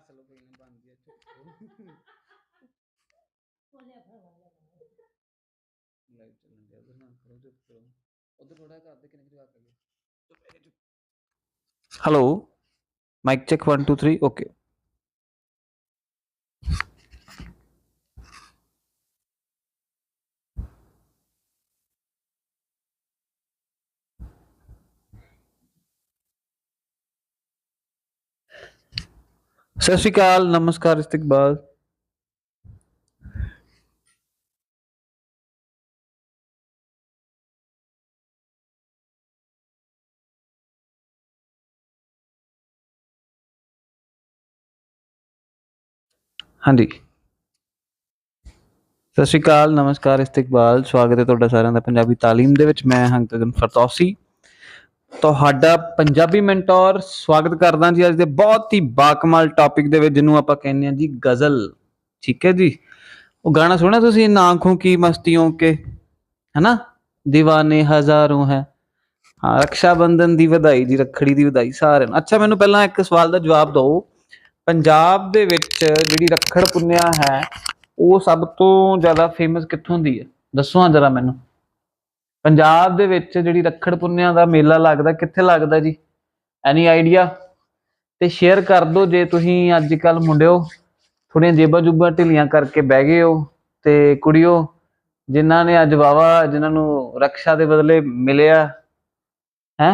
ਹੱਸ ਲੋ ਕੋਈ ਨਹੀਂ ਬਣਦੀ ਹੈ ਲਾਈਵ ਚੱਲਣ ਦੇ ਉਧਰ ਨਾ ਕਰੋ ਚੁੱਪ ਕਰੋ। ਉਧਰ ਥੋੜਾ ਕਰ ਦੇ ਕਿੰਨੇ ਜਵਾਬ ਕਰ ਗਏ ਹੈਲੋ ਮਾਈਕ ਚੈੱਕ 1 2 3 ਓਕੇ ਸਤਿ ਸ਼੍ਰੀ ਅਕਾਲ, ਨਮਸਕਾਰ ਇਸਤਕਬਾਲ। ਹਾਂਜੀ। ਸਤਿ ਸ਼੍ਰੀ ਅਕਾਲ, ਨਮਸਕਾਰ ਇਸਤਕਬਾਲ। ਸਵਾਗਤ ਹੈ ਤੁਹਾਡਾ ਸਾਰਿਆਂ ਦਾ ਪੰਜਾਬੀ ਤਾਲੀਮ ਦੇ ਵਿੱਚ। ਮੈਂ ਹਾਂ ਗਗਨ ਫਰਤੌਸੀ। ਤੁਹਾਡਾ ਪੰਜਾਬੀ ਮੈਂਟੋਰ ਸਵਾਗਤ ਕਰਦਾ ਜੀ ਅੱਜ ਦੇ ਬਹੁਤ ਹੀ ਬਾਕਮਾਲ ਟੌਪਿਕ ਦੇ ਵਿੱਚ, ਜਿਹਨੂੰ ਆਪਾਂ ਕਹਿੰਦੇ ਹਾਂ ਜੀ ਗਜ਼ਲ। ਠੀਕ ਹੈ ਜੀ? ਉਹ ਗਾਣਾ ਸੁਣਿਆ ਤੁਸੀਂ? ਨਾ ਆਂਖੋਂ ਕੀ ਮਸਤੀਆਂ ਕੇ, ਹੈਨਾ? دیਵਾਨੇ ਹਜ਼ਾਰੋਂ ਹੈ। ਹਾਂ ਰਕਸ਼ਾ ਬੰਧਨ ਦੀ ਵਧਾਈ ਜੀ, ਰੱਖੜੀ ਦੀ ਵਧਾਈ, ਸਾਰਿਆਂ ਨੂੰ। ਅੱਛਾ, ਮੈਨੂੰ ਪਹਿਲਾਂ ਇੱਕ ਸਵਾਲ ਦਾ ਜਵਾਬ ਦਿਓ। ਪੰਜਾਬ ਦੇ ਵਿੱਚ ਜਿਹੜੀ ਰੱਖੜ ਪੁੰਨਿਆ ਹੈ, ਉਹ ਸਭ ਤੋਂ ਜ਼ਿਆਦਾ ਫੇਮਸ ਕਿੱਥੋਂ ਦੀ ਹੈ? ਦੱਸੋ ਹਾਂ ਜਰਾ ਮੈਨੂੰ। ਪੰਜਾਬ ਦੇ ਵਿੱਚ ਜਿਹੜੀ ਰੱਖੜ ਪੁੰਨਿਆ ਦਾ ਮੇਲਾ ਲੱਗਦਾ, ਕਿੱਥੇ ਲੱਗਦਾ ਜੀ? ਐਨੀ ਆਈਡੀਆ ਤੇ ਸ਼ੇਅਰ ਕਰ ਦਿਓ ਜੇ ਤੁਸੀਂ ਅੱਜ ਕੱਲ ਮੁੰਡਿਓ ਥੋੜੀਆਂ ਜੇਬਾਂ ਜੁਬਾਂ ਢਿੱਲੀਆਂ ਕਰਕੇ ਬਹਿ ਗਏ ਹੋ ਤੇ ਕੁੜੀਓ, ਜਿਨ੍ਹਾਂ ਨੇ ਅੱਜ ਵਾਵਾ ਜਿਨ੍ਹਾਂ ਨੂੰ ਰੱਖਿਆ ਦੇ ਬਦਲੇ ਮਿਲਿਆ, ਹੈ?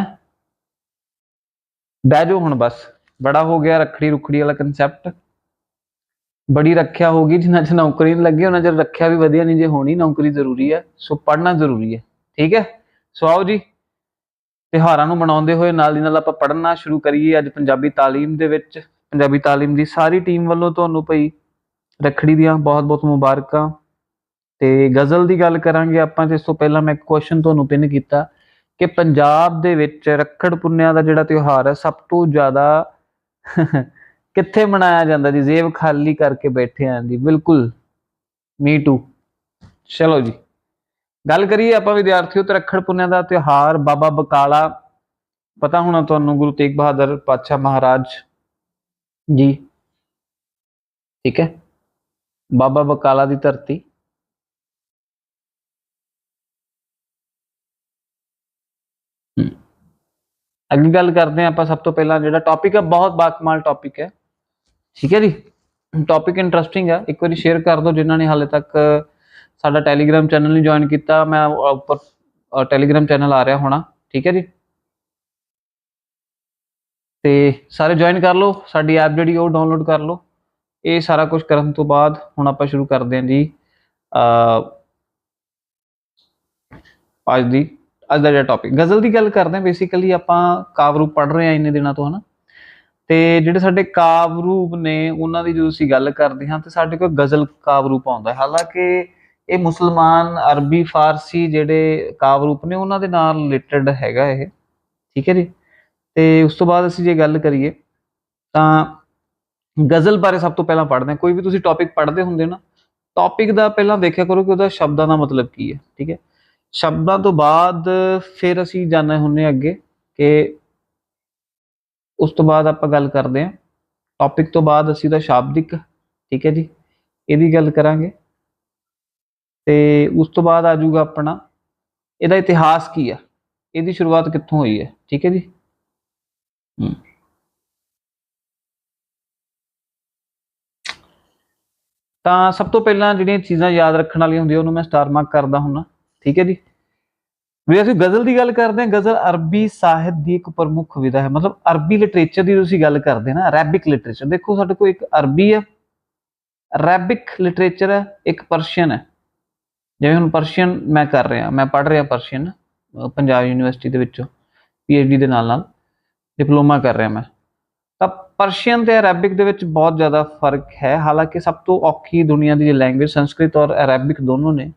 ਬਹਿ ਜਾਓ ਹੁਣ ਬਸ, ਬੜਾ ਹੋ ਗਿਆ ਰੱਖੜੀ ਰੁਖੜੀ ਵਾਲਾ ਕਨਸੈਪਟ ਬੜੀ ਰੱਖਿਆ ਹੋਗੀ ਜਿੰਨਾ ਚ ਨੌਕਰੀ ਨਹੀਂ ਲੱਗੀ, ਉਹਨਾਂ ਚ ਰੱਖਿਆ ਵੀ ਵਧੀਆ ਨਹੀਂ ਜੇ ਹੋਣੀ ਨੌਕਰੀ ਜ਼ਰੂਰੀ ਹੈ ਸੋ ਪੜ੍ਹਨਾ ਜ਼ਰੂਰੀ ਹੈ ਠੀਕ ਹੈ? ਸੋ ਆਓ ਜੀ, ਤਿਉਹਾਰਾਂ ਨੂੰ ਮਨਾਉਂਦੇ ਹੋਏ ਨਾਲ ਦੀ ਨਾਲ ਆਪਾਂ ਪੜ੍ਹਨਾ ਸ਼ੁਰੂ ਕਰੀਏ ਅੱਜ ਪੰਜਾਬੀ ਤਾਲੀਮ ਦੇ ਵਿੱਚ। ਪੰਜਾਬੀ ਤਾਲੀਮ ਦੀ ਸਾਰੀ ਟੀਮ ਵੱਲੋਂ ਤੁਹਾਨੂੰ ਭਈ ਰੱਖੜੀ ਦੀਆਂ ਬਹੁਤ-ਬਹੁਤ ਮੁਬਾਰਕਾਂ। ਤੇ ਗਜ਼ਲ ਦੀ ਗੱਲ ਕਰਾਂਗੇ ਆਪਾਂ ਇਸ ਤੋਂ ਪਹਿਲਾਂ ਮੈਂ ਇੱਕ ਕੁਐਸਚਨ ਤੁਹਾਨੂੰ ਪਿੰਨ ਕੀਤਾ ਕਿ ਪੰਜਾਬ ਦੇ ਵਿੱਚ ਰੱਖੜ ਪੁੰਨਿਆ ਦਾ ਜਿਹੜਾ ਤਿਉਹਾਰ ਹੈ, ਸਭ ਤੋਂ ਜ਼ਿਆਦਾ ਕਿੱਥੇ ਮਨਾਇਆ ਜਾਂਦਾ ਜੀ? ਜੇਬ ਖਾਲੀ ਕਰਕੇ ਬੈਠੇ ਆਂ ਜੀ, ਬਿਲਕੁਲ ਮੀ ਟੂ ਚਲੋ ਜੀ। ਗੱਲ ਕਰੀਏ ਆਪਾਂ ਵਿਦਿਆਰਥੀਓ ਤੇ ਰੱਖੜ ਪੁੰਨਿਆ ਦਾ ਤਿਉਹਾਰ, ਬਾਬਾ ਬਕਾਲਾ। ਪਤਾ ਹੋਣਾ ਤੁਹਾਨੂੰ ਗੁਰੂ ਤੇਗ ਬਹਾਦਰ ਪਾਤਸ਼ਾਹ ਮਹਾਰਾਜ ਜੀ। ਠੀਕ ਹੈ? ਬਾਬਾ ਬਕਾਲਾ ਦੀ ਧਰਤੀ। ਹਮ। ਅੱਗੇ ਗੱਲ ਕਰਦੇ ਹਾਂ ਆਪਾਂ ਸਭ ਤੋਂ ਪਹਿਲਾਂ ਜਿਹੜਾ ਟੌਪਿਕ ਹੈ, ਬਹੁਤ ਬਾਕਮਾਲ ਟੌਪਿਕ ਹੈ। ਠੀਕ ਹੈ ਜੀ? ਟੌਪਿਕ ਇੰਟਰਸਟਿੰਗ ਹੈ। ਇੱਕ ਵਾਰੀ ਸ਼ੇਅਰ ਕਰ ਦਿਓ ਜਿਨ੍ਹਾਂ ਨੇ ਹਾਲੇ ਤੱਕ ਸਾਡਾ ਟੈਲੀਗ੍ਰਾਮ ਚੈਨਲ ਨਹੀਂ ਜੁਆਇਨ ਕੀਤਾ, ਮੈਂ ਉੱਪਰ ਟੈਲੀਗ੍ਰਾਮ ਚੈਨਲ ਆ ਰਿਹਾ ਹੋਣਾ, ਠੀਕ ਹੈ ਜੀ? ਤੇ ਸਾਰੇ ਜੁਆਇਨ ਕਰ ਲਓ, ਸਾਡੀ ਐਪ ਜਿਹੜੀ ਉਹ ਡਾਊਨਲੋਡ ਕਰ ਲਓ। ਇਹ ਸਾਰਾ ਕੁਝ ਕਰਨ ਤੋਂ ਬਾਅਦ ਹੁਣ ਆਪਾਂ ਸ਼ੁਰੂ ਕਰਦੇ ਹਾਂ ਜੀ ਅੱਜ ਦੀ, ਅੱਜ ਦਾ ਜਿਹੜਾ ਟੌਪਿਕ ਗਜ਼ਲ ਦੀ ਗੱਲ ਕਰਦੇ ਹਾਂ ਬੇਸਿਕਲੀ ਆਪਾਂ ਕਾਵਿ ਰੂਪ ਪੜ੍ਹ ਰਹੇ ਹਾਂ ਇੰਨੇ ਦਿਨਾਂ ਤੋਂ, ਹਨਾ? ਤੇ ਜਿਹੜੇ ਸਾਡੇ ਕਾਵਿ ਰੂਪ ਨੇ, ਉਹਨਾਂ ਦੀ ਜਦੋਂ ਅਸੀਂ ਗੱਲ ਕਰਦੇ ਹਾਂ, ਤੇ ਸਾਡੇ ਕੋਲ ਗਜ਼ਲ ਕਾਵਿ ਰੂਪ ਆਉਂਦਾ ਹਾਲਾਂਕਿ ਇਹ ਮੁਸਲਮਾਨ, ਅਰਬੀ, ਫਾਰਸੀ ਜਿਹੜੇ ਕਾਵਿ ਰੂਪ ਨੇ, ਉਹਨਾਂ ਦੇ ਨਾਲ ਰਿਲੇਟਡ ਹੈਗਾ ਇਹ। ਠੀਕ ਹੈ ਜੀ? ਤੇ ਉਸ ਤੋਂ ਬਾਅਦ ਅਸੀਂ ਜੇ ਗੱਲ ਕਰੀਏ, ਤਾਂ ਗਜ਼ਲ ਬਾਰੇ ਸਭ ਤੋਂ ਪਹਿਲਾਂ ਪੜ੍ਹਦੇ ਹਾਂ। ਕੋਈ ਵੀ ਤੁਸੀਂ ਟੌਪਿਕ ਪੜ੍ਹਦੇ ਹੁੰਦੇ ਨਾ ਟੌਪਿਕ ਦਾ ਪਹਿਲਾਂ ਦੇਖਿਆ ਕਰੋ ਕਿ ਉਹਦਾ ਸ਼ਬਦਾਂ ਦਾ ਮਤਲਬ ਕੀ ਹੈ। ਠੀਕ ਹੈ? ਸ਼ਬਦਾਂ ਤੋਂ ਬਾਅਦ ਫਿਰ ਅਸੀਂ ਜਾਣਨਾ ਹੁੰਨੇ ਹਾਂ ਅੱਗੇ ਕਿ ਉਸ ਤੋਂ ਬਾਅਦ ਆਪਾਂ ਗੱਲ ਕਰਦੇ ਹਾਂ। ਟੌਪਿਕ ਤੋਂ ਬਾਅਦ ਅਸੀਂ ਦਾ ਸ਼ਾਬਦਿਕ, ਠੀਕ ਹੈ ਜੀ? ਇਹਦੀ ਗੱਲ ਕਰਾਂਗੇ। ਤੇ ਉਸ ਤੋਂ ਬਾਅਦ ਆ ਜਾਊਗਾ ਆਪਣਾ, ਇਹਦਾ ਇਤਿਹਾਸ ਕੀ ਆ? ਇਹਦੀ ਸ਼ੁਰੂਆਤ ਕਿੱਥੋਂ ਹੋਈ ਹੈ? ਠੀਕ ਹੈ ਜੀ? ਹਮ। ਤਾਂ ਸਭ ਤੋਂ ਪਹਿਲਾਂ ਜਿਹੜੀਆਂ ਚੀਜ਼ਾਂ ਯਾਦ ਰੱਖਣ ਵਾਲੀਆਂ ਹੁੰਦੀਆਂ, ਉਹਨੂੰ ਮੈਂ ਸਟਾਰ ਮਾਰਕ ਕਰਦਾ ਹੁੰਨਾ, ਠੀਕ ਹੈ ਜੀ? ਵੀ ਅਸੀਂ ਗਜ਼ਲ ਦੀ ਗੱਲ ਕਰਦੇ ਹਾਂ, ਗਜ਼ਲ ਅਰਬੀ ਸਾਹਿਤ ਦੀ ਇੱਕ ਪ੍ਰਮੁੱਖ ਵਿਧਾ ਹੈ। ਮਤਲਬ ਅਰਬੀ ਲਿਟਰੇਚਰ ਦੀ ਤੁਸੀਂ ਗੱਲ ਕਰਦੇ ਨਾ ਅਰੈਬਿਕ ਲਿਟਰੇਚਰ ਦੇਖੋ ਸਾਡੇ ਕੋਲ ਇੱਕ ਅਰਬੀ ਹੈ ਅਰੈਬਿਕ ਲਿਟਰੇਚਰ ਹੈ, ਇੱਕ ਪਰਸ਼ੀਅਨ ਹੈ। ਜਿਵੇਂ ਹੁਣ ਪਰਸ਼ੀਅਨ ਮੈਂ ਕਰ ਰਿਹਾ, ਮੈਂ ਪੜ੍ਹ ਰਿਹਾ ਪਰਸ਼ੀਅਨ ਪੰਜਾਬ ਯੂਨੀਵਰਸਿਟੀ ਦੇ ਵਿੱਚੋਂ ਡੀ ਦੇ ਨਾਲ ਨਾਲ ਡਿਪਲੋਮਾ ਕਰ ਰਿਹਾ ਮੈਂ। ਤਾਂ ਪਰਸ਼ੀਅਨ ਤੇ ਅਰੈਬਿਕ ਦੇ ਵਿੱਚ ਬਹੁਤ ਜ਼ਿਆਦਾ ਫ਼ਰਕ ਹੈ, ਹਾਲਾਂਕਿ ਸਭ ਤੋਂ ਔਖੀ ਦੁਨੀਆ ਦੀ ਲੈਂਗੁਏਜ ਸੰਸਕ੍ਰਿਤ ਔਰ ਅਰੈਬਿਕ ਦੋਨੋਂ ਨੇ,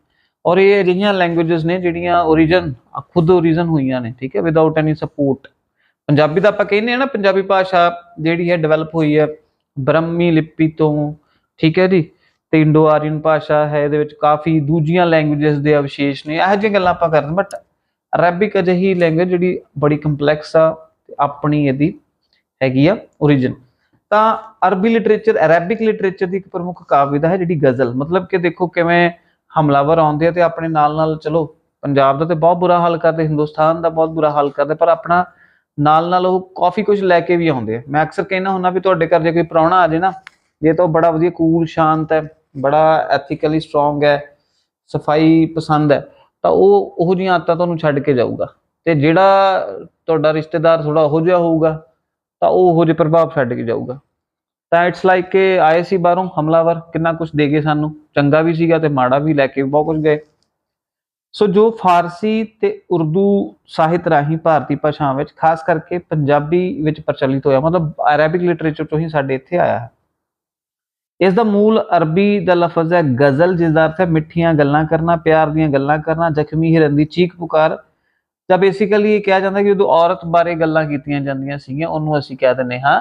ਔਰ ਇਹ ਅਜਿਹੀਆਂ ਲੈਂਗੁਏਜਸ ਨੇ ਜਿਹੜੀਆਂ origin ਖੁਦ origin ਹੋਈਆਂ ਨੇ, ਠੀਕ ਹੈ ਵਿਦਆਊਟ ਐਨੀ ਸਪੋਰਟ ਪੰਜਾਬੀ ਦਾ ਆਪਾਂ ਕਹਿੰਦੇ ਆ ਨਾ, ਪੰਜਾਬੀ ਭਾਸ਼ਾ ਜਿਹੜੀ ਹੈ ਡਿਵੈਲਪ ਹੋਈ ਹੈ ਬ੍ਰਹਮੀ ਲਿਪੀ ਤੋਂ, ਠੀਕ ਹੈ ਜੀ। ਤੇ ਇੰਡੋ ਆਰੀਅਨ ਭਾਸ਼ਾ ਹੈ, ਇਹਦੇ ਵਿੱਚ ਕਾਫੀ ਦੂਜੀਆਂ ਲੈਂਗੁਏਜਸ ਦੇ ਅਵਸ਼ੇਸ਼ ਨੇ, ਇਹੋ ਜਿਹੀਆਂ ਗੱਲਾਂ ਆਪਾਂ ਕਰਦੇ ਬਟ ਅਰੈਬਿਕ ਅਜਿਹੀ ਲੈਂਗੁਏਜ ਜਿਹੜੀ ਬੜੀ ਕੰਪਲੈਕਸ ਆ ਤੇ ਆਪਣੀ ਇਹਦੀ ਹੈਗੀ ਆ origin ਤਾਂ ਅਰਬੀ ਲਿਟਰੇਚਰ ਅਰੈਬਿਕ ਲਿਟਰੇਚਰ ਦੀ ਇੱਕ ਪ੍ਰਮੁੱਖ ਕਾਵਿ ਵਿਧਾ ਹੈ ਜਿਹੜੀ ਗਜ਼ਲ। ਮਤਲਬ ਕਿ ਦੇਖੋ ਕਿਵੇਂ ਹਮਲਾਵਰ ਆਉਂਦੇ ਆ ਤੇ ਆਪਣੇ ਨਾਲ ਨਾਲ ਚਲੋ, ਪੰਜਾਬ ਦਾ ਤੇ ਬਹੁਤ ਬੁਰਾ ਹਾਲ ਕਰਦੇ, ਹਿੰਦੁਸਤਾਨ ਦਾ ਬਹੁਤ ਬੁਰਾ ਹਾਲ ਕਰਦੇ, ਪਰ ਆਪਣਾ ਨਾਲ ਨਾਲ ਉਹ ਕਾਫੀ ਕੁਝ ਲੈ ਕੇ ਵੀ ਆਉਂਦੇ ਆ। ਮੈਂ ਅਕਸਰ ਕਹਿੰਦਾ ਹੁੰਦਾ ਵੀ ਤੁਹਾਡੇ ਘਰ ਜੇ ਕੋਈ ਪ੍ਰਾਹੁਣਾ ਆ ਜੇ ਨਾ, ਜੇ ਤਾਂ ਉਹ ਬੜਾ ਵਧੀਆ ਕੂਲ ਸ਼ਾਂਤ ਹੈ ਬੜਾ ਐਥੀਕਲੀ ਸਟਰੋਂਗ ਹੈ, ਸਫ਼ਾਈ ਪਸੰਦ ਹੈ, ਤਾਂ ਉਹ ਉਹੋ ਜਿਹੀਆਂ ਆਦਤਾਂ ਤੁਹਾਨੂੰ ਛੱਡ ਕੇ ਜਾਊਗਾ। ਤੇ ਜਿਹੜਾ ਤੁਹਾਡਾ ਰਿਸ਼ਤੇਦਾਰ ਥੋੜਾ ਉਹੋ ਜਿਹਾ ਹੋਊਗਾ, ਤਾਂ ਉਹ ਉਹੋ ਜਿਹੇ ਪ੍ਰਭਾਵ ਛੱਡ ਕੇ ਜਾਊਗਾ। ਤਾਂ ਇਟਸ ਲਾਈਕ ਕਿ ਆਏ ਸੀ ਬਾਹਰੋਂ ਹਮਲਾਵਰ, ਕਿੰਨਾ ਕੁਝ ਦੇ ਗਏ ਸਾਨੂੰ, ਚੰਗਾ ਵੀ ਸੀਗਾ ਤੇ ਮਾੜਾ ਵੀ ਲੈ ਕੇ ਬਹੁਤ ਕੁਝ ਗਏ। ਸੋ ਜੋ ਫਾਰਸੀ ਤੇ ਉਰਦੂ ਸਾਹਿਤ ਰਾਹੀਂ ਭਾਰਤੀ ਭਾਸ਼ਾਵਾਂ ਵਿੱਚ, ਖਾਸ ਕਰਕੇ ਪੰਜਾਬੀ ਵਿੱਚ ਪ੍ਰਚਲਿਤ ਹੋਇਆ, ਮਤਲਬ ਅਰੈਬਿਕ ਲਿਟਰੇਚਰ ਤੋਂ ਹੀ ਸਾਡੇ ਇੱਥੇ ਆਇਆ ਹੈ। ਇਸ ਦਾ ਮੂਲ ਅਰਬੀ ਦਾ ਲਫ਼ਜ਼ ਹੈ ਗਜ਼ਲ ਜਿਸ ਦਾ ਅਰਥ ਹੈ ਮਿੱਠੀਆਂ ਗੱਲਾਂ ਕਰਨਾ ਪਿਆਰ ਦੀਆਂ ਗੱਲਾਂ ਕਰਨਾ ਜ਼ਖਮੀ ਹਿਰਨ ਦੀ ਚੀਖ ਪੁਕਾਰ। ਤਾਂ ਬੇਸਿਕਲੀ ਇਹ ਕਿਹਾ ਜਾਂਦਾ ਕਿ ਜਦੋਂ ਔਰਤ ਬਾਰੇ ਗੱਲਾਂ ਕੀਤੀਆਂ ਜਾਂਦੀਆਂ ਸੀਗੀਆਂ ਉਹਨੂੰ ਅਸੀਂ ਕਹਿ ਦਿੰਦੇ ਹਾਂ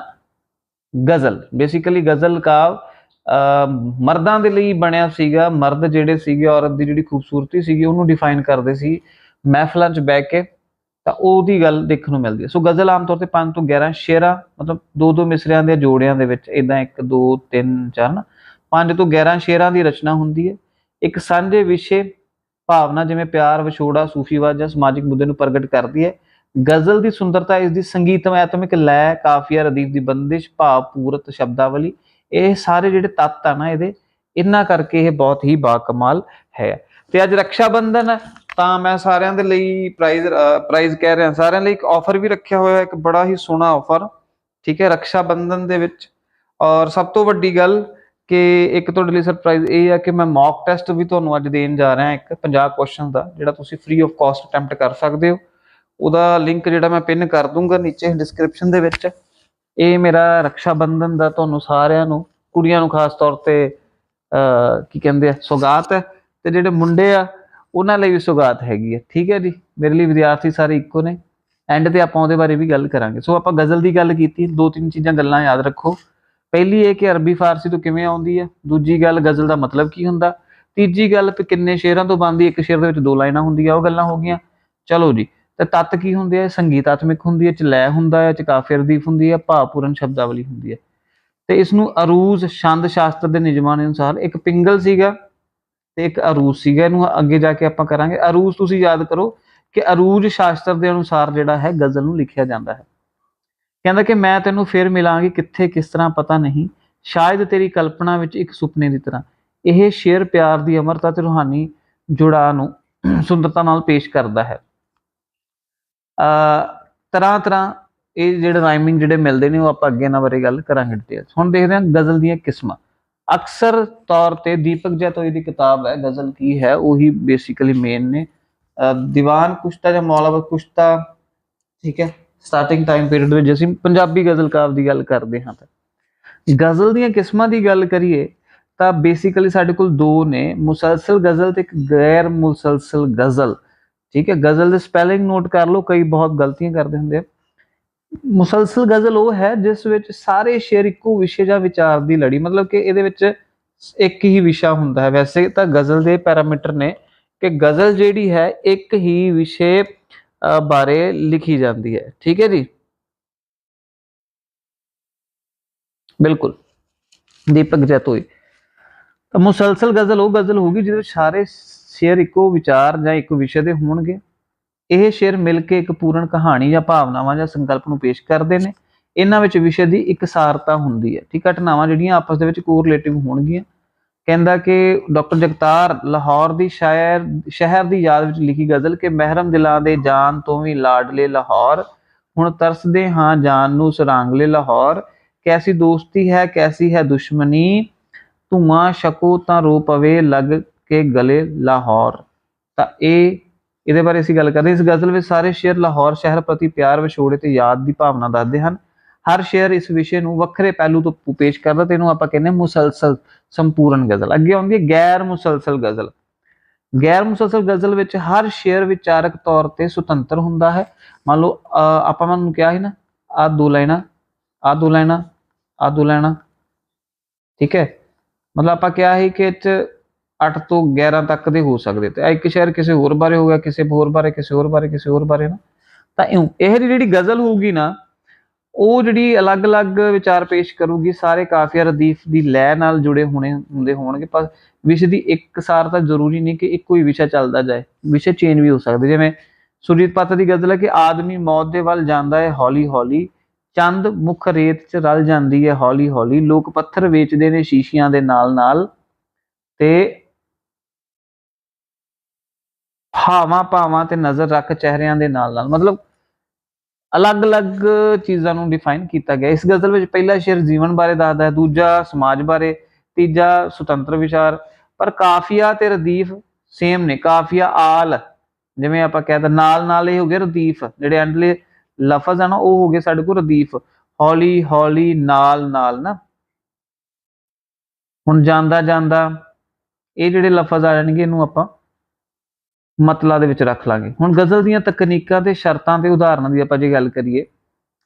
ਗਜ਼ਲ। ਬੇਸਿਕਲੀ ਗਜ਼ਲ ਕਾਵ ਅਹ, ਮਰਦਾਂ ਦੇ ਲਈ ਬਣਿਆ ਸੀਗਾ ਮਰਦ ਜਿਹੜੇ ਸੀਗੇ ਔਰਤ ਦੀ ਜਿਹੜੀ ਖੂਬਸੂਰਤੀ ਸੀਗੀ ਉਹਨੂੰ ਡਿਫਾਈਨ ਕਰਦੇ ਸੀ। ਮਹਿਫਲਾਂ 'ਚ ਬਹਿ ਕੇ ਤਾਂ ਉਹਦੀ ਗੱਲ ਦੇਖਣ ਨੂੰ ਮਿਲਦੀ ਹੈ। ਸੋ ਗਜ਼ਲ ਆਮ ਤੌਰ ਤੇ 5 ਤੋਂ 11 ਸ਼ੇਰਾਂ, ਮਤਲਬ ਦੋ ਦੋ ਮਿਸਰਿਆਂ ਦੇ ਜੋੜਿਆਂ ਦੇ ਵਿੱਚ ਇਦਾਂ 1 2 3 4 5 ਤੋਂ 11 ਸ਼ੇਰਾਂ ਦੀ ਰਚਨਾ ਹੁੰਦੀ ਹੈ। ਇੱਕ ਸਾਂਝੇ ਵਿਸ਼ੇ, ਭਾਵਨਾ ਜਿਵੇਂ ਪਿਆਰ, ਵਿਛੋੜਾ, ਸੂਫੀਵਾਦ ਜਾਂ ਸਮਾਜਿਕ ਮੁੱਦੇ ਨੂੰ ਪ੍ਰਗਟ ਕਰਦੀ ਹੈ। ਗਜ਼ਲ ਦੀ ਸੁੰਦਰਤਾ, ਇਸ ਦੀ ਸੰਗੀਤਮੈਤਮਿਕ ਲੈਅ ਕਾਫੀਆ ਰਦੀਫ ਦੀ ਬੰਦਿਸ਼, ਭਾਵ, ਪੂਰਤ, ਸ਼ਬਦਾਵਲੀ, ਇਹ ਸਾਰੇ ਜਿਹੜੇ ਤੱਤ ਆ ਨਾ ਇਹਦੇ, ਇਹਨਾਂ ਕਰਕੇ ਇਹ ਬਹੁਤ ਹੀ ਬਾਕਮਾਲ ਹੈ। ਤੇ ਅੱਜ ਰਕਸ਼ਾ ਬੰਧਨ ਤਾਂ ਮੈਂ ਸਾਰਿਆਂ ਦੇ ਲਈ ਪ੍ਰਾਈਜ਼ ਪ੍ਰਾਈਜ਼ ਕਹਿ ਰਿਹਾ। ਸਾਰਿਆਂ ਲਈ ਇੱਕ ਆਫਰ ਵੀ ਰੱਖਿਆ ਹੋਇਆ, ਇੱਕ ਬੜਾ ਹੀ ਸੋਹਣਾ ਆਫਰ ਠੀਕ ਹੈ ਰੱਖਿਆ ਬੰਧਨ ਦੇ ਵਿੱਚ। ਔਰ ਸਭ ਤੋਂ ਵੱਡੀ ਗੱਲ ਕਿ ਇੱਕ ਤੁਹਾਡੇ ਲਈ ਸਰਪ੍ਰਾਈਜ਼ ਇਹ ਆ ਕਿ ਮੈਂ ਮੌਕ ਟੈਸਟ ਵੀ ਤੁਹਾਨੂੰ ਅੱਜ ਦੇਣ ਜਾ ਰਿਹਾ, ਇੱਕ 50 ਕੁਐਸਚਨ ਦਾ, ਜਿਹੜਾ ਤੁਸੀਂ ਫ੍ਰੀ ਆਫ ਕਾਸਟ ਅਟੈਂਪਟ ਕਰ ਸਕਦੇ ਹੋ। ਉਹਦਾ ਲਿੰਕ ਜਿਹੜਾ ਮੈਂ ਪਿੰਨ ਕਰ ਦੂੰਗਾ ਨੀਚੇ ਡਿਸਕ੍ਰਿਪਸ਼ਨ ਦੇ ਵਿੱਚ। ਇਹ ਮੇਰਾ ਰੱਖਿਆ ਬੰਧਨ ਦਾ ਤੁਹਾਨੂੰ ਸਾਰਿਆਂ ਨੂੰ, ਕੁੜੀਆਂ ਨੂੰ ਖਾਸ ਤੌਰ ਤੇ ਕੀ ਕਹਿੰਦੇ ਆ, ਸੌਗਾਤ ਹੈ। ਤੇ ਜਿਹੜੇ ਮੁੰਡੇ ਆ ਉਹਨਾਂ ਲਈ ਵੀ ਸੁਗਾਤ ਹੈਗੀ ਹੈ। ਠੀਕ ਹੈ ਜੀ? ਮੇਰੇ ਲਈ ਵਿਦਿਆਰਥੀ ਸਾਰੇ ਇੱਕੋ ਨੇ। ਐਂਡ ਤੇ ਆਪਾਂ ਉਹਦੇ ਬਾਰੇ ਵੀ ਗੱਲ ਕਰਾਂਗੇ। ਸੋ ਆਪਾਂ ਗਜ਼ਲ ਦੀ ਗੱਲ ਕੀਤੀ। ਦੋ ਤਿੰਨ ਚੀਜ਼ਾਂ ਗੱਲਾਂ ਯਾਦ ਰੱਖੋ। ਪਹਿਲੀ ਇਹ ਕਿ ਅਰਬੀ ਫਾਰਸੀ ਤੋਂ ਕਿਵੇਂ ਆਉਂਦੀ ਹੈ। ਦੂਜੀ ਗੱਲ, ਗਜ਼ਲ ਦਾ ਮਤਲਬ ਕੀ ਹੁੰਦਾ? ਤੀਜੀ ਗੱਲ ਕਿੰਨੇ ਸ਼ੇਰਾਂ ਤੋਂ ਬਣਦੀ? ਇੱਕ ਸ਼ੇਰ ਦੇ ਵਿੱਚ ਦੋ ਲਾਈਨਾਂ ਹੁੰਦੀਆਂ, ਉਹ ਗੱਲਾਂ ਹੋ ਗਈਆਂ। ਚਲੋ ਜੀ, ਤੇ ਤੱਤ ਕੀ ਹੁੰਦੇ ਆ? ਸੰਗੀਤਾਤਮਿਕ ਹੁੰਦੀ ਹੈ, ਚ ਲੈ ਹੁੰਦਾ ਹੈ, ਚ ਕਾਫੀ ਰਦੀਫ ਹੁੰਦੀ ਹੈ, ਭਾਵਪੂਰਨ ਸ਼ਬਦਾਵਲੀ ਹੁੰਦੀ ਹੈ। ਤੇ ਇਸ ਨੂੰ ਅਰੂਜ਼ ਛੰਦ ਸ਼ਾਸਤਰ ਦੇ ਨਿਯਮਾਂ ਦੇ ਅਨੁਸਾਰ ਇੱਕ ਪਿੰਗਲ ਸੀਗਾ। ਤੇ ਇੱਕ ਅਰੂਜ਼ ਸੀਗਾ, ਇਹਨੂੰ ਅੱਗੇ ਜਾ ਕੇ ਆਪਾਂ ਕਰਾਂਗੇ। ਅਰੂਜ਼ ਤੁਸੀਂ ਯਾਦ ਕਰੋ ਕਿ ਅਰੂਜ ਸ਼ਾਸਤਰ ਦੇ ਅਨੁਸਾਰ ਜਿਹੜਾ ਹੈ, ਗਜ਼ਲ ਨੂੰ ਲਿਖਿਆ ਜਾਂਦਾ ਹੈ। ਕਹਿੰਦਾ ਕਿ ਮੈਂ ਤੈਨੂੰ ਫਿਰ ਮਿਲਾਂਗੀ ਕਿੱਥੇ, ਕਿਸ ਤਰ੍ਹਾਂ ਪਤਾ ਨਹੀਂ। ਸ਼ਾਇਦ ਤੇਰੀ ਕਲਪਨਾ ਵਿੱਚ ਇੱਕ ਸੁਪਨੇ ਦੀ ਤਰ੍ਹਾਂ। ਇਹ ਸ਼ੇਰ ਪਿਆਰ ਦੀ ਅਮਰਤਾ ਤੇ ਰੂਹਾਨੀ ਜੁੜਾਅ ਨੂੰ ਸੁੰਦਰਤਾ ਨਾਲ ਪੇਸ਼ ਕਰਦਾ ਹੈ। ਅ ਤਰ੍ਹਾਂ ਤਰ੍ਹਾਂ ਇਹ ਜਿਹੜੇ ਰਾਈਮਿੰਗ ਜਿਹੜੇ ਮਿਲਦੇ ਨੇ, ਉਹ ਆਪਾਂ ਅੱਗੇ ਇਹਨਾਂ ਬਾਰੇ ਗੱਲ ਕਰਾਂਗੇ ਡਿਟੇਲ ਹੁਣ ਦੇਖਦੇ ਹਾਂ ਗਜ਼ਲ ਦੀਆਂ ਕਿਸਮਾਂ। ਅਕਸਰ ਤੌਰ ਤੇ ਦੀਪਕ ਜੈਤੋਈ ਦੀ ਕਿਤਾਬ ਹੈ, ਗਜ਼ਲ ਕੀ ਹੈ, ਉਹੀ ਬੇਸਿਕਲੀ ਮੇਨ ਨੇ। ਦੀਵਾਨ ਕੁਸ਼ਤਾ ਜਾਂ ਮੌਲਾਵਾ ਕੁਸ਼ਤਾ, ਠੀਕ ਹੈ ਸਟਾਰਟਿੰਗ ਟਾਈਮ ਪੀਰੀਅਡ ਵਿੱਚ ਅਸੀਂ ਪੰਜਾਬੀ ਗਜ਼ਲ ਕਾਵ ਦੀ ਗੱਲ ਕਰਦੇ ਹਾਂ ਤਾਂ। ਗਜ਼ਲ ਦੀਆਂ ਕਿਸਮਾਂ ਦੀ ਗੱਲ ਕਰੀਏ, ਤਾਂ ਬੇਸਿਕਲੀ ਸਾਡੇ ਕੋਲ ਦੋ ਨੇ, ਮੁਸਲਸਲ ਗਜ਼ਲ ਤੇ ਇੱਕ ਗੈਰ ਮੁਸਲਸਲ ਗਜ਼ਲ। ਠੀਕ ਹੈ, ਗਜ਼ਲ ਦੇ ਸਪੈਲਿੰਗ ਨੋਟ ਕਰ ਲਓ, ਕਈ ਬਹੁਤ ਗਲਤੀਆਂ ਕਰਦੇ ਹੁੰਦੇ ਆ। ਮੁਸਲਸਲ ਗਜ਼ਲ ਉਹ ਹੈ ਜਿਸ ਵਿੱਚ ਸਾਰੇ ਸ਼ੇਰ ਇੱਕੋ ਵਿਸ਼ੇ ਜਾਂ ਵਿਚਾਰ ਦੀ ਲੜੀ ਮਤਲਬ ਕਿ ਇਹਦੇ ਵਿੱਚ ਇੱਕ ਹੀ ਵਿਸ਼ਾ ਹੁੰਦਾ ਹੈ। ਵੈਸੇ ਤਾਂ ਗਜ਼ਲ ਦੇ ਪੈਰਾਮੀਟਰ ਨੇ ਕਿ ਗਜ਼ਲ ਜਿਹੜੀ ਹੈ ਇੱਕ ਹੀ ਵਿਸ਼ੇ ਅ, ਬਾਰੇ ਲਿਖੀ ਜਾਂਦੀ ਹੈ। ਠੀਕ ਹੈ ਜੀ? ਬਿਲਕੁਲ। ਦੀਪਕ ਜੈਤੋਈ। ਤਾਂ ਮੁਸਲਸਲ ਗਜ਼ਲ ਉਹ ਗਜ਼ਲ ਹੋਗੀ ਜਿਹਦੇ ਵਿੱਚ ਸਾਰੇ ਸ਼ੇਰ ਇੱਕੋ ਵਿਚਾਰ ਜਾਂ ਇੱਕੋ ਵਿਸ਼ੇ ਦੇ ਹੋਣਗੇ। ਇਹ ਸ਼ੇਰ ਮਿਲ ਕੇ ਇੱਕ ਪੂਰਨ ਕਹਾਣੀ ਜਾਂ ਭਾਵਨਾਵਾਂ ਜਾਂ ਸੰਕਲਪ ਨੂੰ ਪੇਸ਼ ਕਰਦੇ ਨੇ। ਇਹਨਾਂ ਵਿੱਚ ਵਿਸ਼ੇ ਦੀ ਇਕਸਾਰਤਾ ਹੁੰਦੀ ਹੈ। ਠੀਕ ਹੈ ਘਟਨਾਵਾਂ ਜਿਹੜੀਆਂ ਆਪਸ ਦੇ ਵਿੱਚ ਕੋਰਿਲੇਟਿਵ ਹੋਣਗੀਆਂ। ਕਹਿੰਦਾ ਕਿ ਡਾਕਟਰ ਜਗਤਾਰ ਲਾਹੌਰ ਦੀ ਸ਼ਾਇਰ, ਸ਼ਹਿਰ ਦੀ ਯਾਦ ਵਿੱਚ ਲਿਖੀ ਗਜ਼ਲ ਕਿ ਮਹਿਰਮ ਦਿਲਾਂ ਦੇ ਜਾਨ ਤੋਂ ਵੀ ਲਾਡਲੇ ਲਾਹੌਰ। ਹੁਣ ਤਰਸਦੇ ਹਾਂ ਜਾਨ ਨੂੰ ਸਰਾਂਗਲੇ ਲਾਹੌਰ। ਕੈਸੀ ਦੋਸਤੀ ਹੈ, ਕੈਸੀ ਹੈ ਦੁਸ਼ਮਣੀ। ਧੂਆਂ ਛਕੋ ਤਾਂ ਰੋ ਪਵੇ ਲੱਗ ਕੇ ਗਲੇ ਲਾਹੌਰ। ਤਾਂ ਇਹ ਇਹਦੇ ਬਾਰੇ ਅਸੀਂ ਗੱਲ ਕਰਦੇ ਹਾਂ। ਇਸ ਗਜ਼ਲ ਵਿੱਚ ਸਾਰੇ ਸ਼ੇਰ ਲਾਹੌਰ ਸ਼ਹਿਰ ਪ੍ਰਤੀ ਪਿਆਰ, ਵਿਛੋੜੇ ਤੇ ਯਾਦ ਦੀ ਭਾਵਨਾ ਦੱਸਦੇ ਹਨ। ਹਰ ਸ਼ੇਰ ਇਸ ਵਿਸ਼ੇ ਨੂੰ ਵੱਖਰੇ ਪਹਿਲੂ ਤੋਂ ਪੇਸ਼ ਕਰਦਾ ਤੇ ਇਹਨੂੰ ਆਪਾਂ ਕਹਿੰਦੇ ਮੁਸਲਸਲ ਸੰਪੂਰਨ ਗਜ਼ਲ। ਅੱਗੇ ਆਉਂਦੀ ਹੈ ਗੈਰ ਮੁਸਲਸਲ ਗਜ਼ਲ। ਗੈਰ ਮੁਸਲਸਲ ਗਜ਼ਲ ਵਿੱਚ ਹਰ ਸ਼ੇਰ ਵਿਚਾਰਕ ਤੌਰ ਤੇ ਸੁਤੰਤਰ ਹੁੰਦਾ ਹੈ। ਮੰਨ ਲਓ ਅਹ ਆਪਾਂ ਮੈਨੂੰ ਕਿਹਾ ਸੀ ਨਾ, ਆ ਦੋ ਲਾਈਨਾਂ, ਆ ਦੋ ਲਾਈਨਾਂ, ਆ ਦੋ ਲਾਈਨਾਂ। ਠੀਕ ਹੈ? ਮਤਲਬ ਆਪਾਂ ਕਿਹਾ ਸੀ ਕਿ ਇਹ 8 ਤੋਂ 11 ਤੱਕ ਦੇ ਹੋ ਸਕਦੇ ਤੇ ਇੱਕ ਸ਼ੇਰ ਕਿਸੇ ਹੋਰ ਬਾਰੇ ਹੋ ਗਿਆ, ਕਿਸੇ ਹੋਰ ਬਾਰੇ, ਕਿਸੇ ਹੋਰ ਬਾਰੇ, ਕਿਸੇ ਹੋਰ ਬਾਰੇ ਨਾ। ਤਾਂ ਇਉਂ, ਇਹ ਜਿਹੀ ਜਿਹੜੀ ਗਜ਼ਲ ਹੋਊਗੀ ਨਾ, ਉਹ ਜਿਹੜੀ ਅਲੱਗ-ਅਲੱਗ ਵਿਚਾਰ ਪੇਸ਼ ਕਰੂਗੀ, ਸਾਰੇ ਕਾਫੀਆ ਰਦੀਫ ਦੀ ਲੈ ਨਾਲ ਜੁੜੇ ਹੋਣੇ ਹੁੰਦੇ ਹੋਣਗੇ, ਪਰ ਵਿਸ਼ੇ ਦੀ ਇੱਕਸਾਰ ਤਾਂ ਜ਼ਰੂਰੀ ਨਹੀਂ ਕਿ ਇੱਕੋ ਹੀ ਵਿਸ਼ਾ ਚੱਲਦਾ ਜਾਏ। ਵਿਸ਼ੇ ਚੇਂਜ ਵੀ ਹੋ ਸਕਦੇ, ਜਿਵੇਂ ਸੁਰਜੀਤ ਪਾਤਰ ਦੀ ਗਜ਼ਲ ਹੈ ਕਿ ਆਦਮੀ ਮੌਤ ਦੇ ਵੱਲ ਜਾਂਦਾ ਹੈ ਹੌਲੀ-ਹੌਲੀ, ਚੰਦ ਮੁਖ ਰੇਤ 'ਚ ਰਲ ਜਾਂਦੀ ਹੈ ਹੌਲੀ-ਹੌਲੀ, ਲੋਕ ਪੱਥਰ ਵੇਚਦੇ ਨੇ ਸ਼ੀਸ਼ੀਆਂ ਦੇ ਨਾਲ-ਨਾਲ, ਤੇ ਹਾਵਾਂ ਭਾਵਾਂ ਤੇ ਨਜ਼ਰ ਰੱਖ ਚਿਹਰਿਆਂ ਦੇ ਨਾਲ-ਨਾਲ ਮਤਲਬ ਅਲੱਗ-ਅਲੱਗ ਚੀਜ਼ਾਂ ਨੂੰ ਡਿਫਾਈਨ ਕੀਤਾ ਗਿਆ। ਇਸ ਗਜ਼ਲ ਵਿੱਚ ਪਹਿਲਾ ਸ਼ੇਰ ਜੀਵਨ ਬਾਰੇ ਦੱਸਦਾ ਹੈ, ਦੂਜਾ ਸਮਾਜ ਬਾਰੇ, ਤੀਜਾ ਸੁਤੰਤਰ ਵਿਚਾਰ। ਪਰ ਕਾਫੀਆ ਤੇ ਰਦੀਫ ਸੇਮ ਨੇ। ਕਾਫੀਆ ਆਲ, ਜਿਵੇਂ ਆਪਾਂ ਕਹਿੰਦਾ ਨਾਲ ਨਾਲ ਇਹ ਹੋ ਗਿਆ ਰਦੀਫ। ਜਿਹੜੇ ਐਂਡਲੇ ਲਫ਼ਜ਼ ਆ ਨਾ, ਉਹ ਹੋ ਗਏ ਸਾਡੇ ਕੋਲ ਰਦੀਫ। ਹੌਲੀ ਹੌਲੀ, ਨਾਲ ਨਾਲ ਨਾ। ਹੁਣ ਜਾਂਦਾ ਜਾਂਦਾ ਇਹ ਜਿਹੜੇ ਲਫ਼ਜ਼ ਆ ਜਾਣਗੇ, ਇਹਨੂੰ ਆਪਾਂ ਮਤਲਾ ਦੇ ਵਿੱਚ ਰੱਖ ਲਾਂਗੇ। ਹੁਣ ਗਜ਼ਲ ਦੀਆਂ ਤਕਨੀਕਾਂ ਤੇ ਸ਼ਰਤਾਂ ਤੇ ਉਦਾਹਰਨਾਂ ਦੀ ਆਪਾਂ ਜੇ ਗੱਲ ਕਰੀਏ,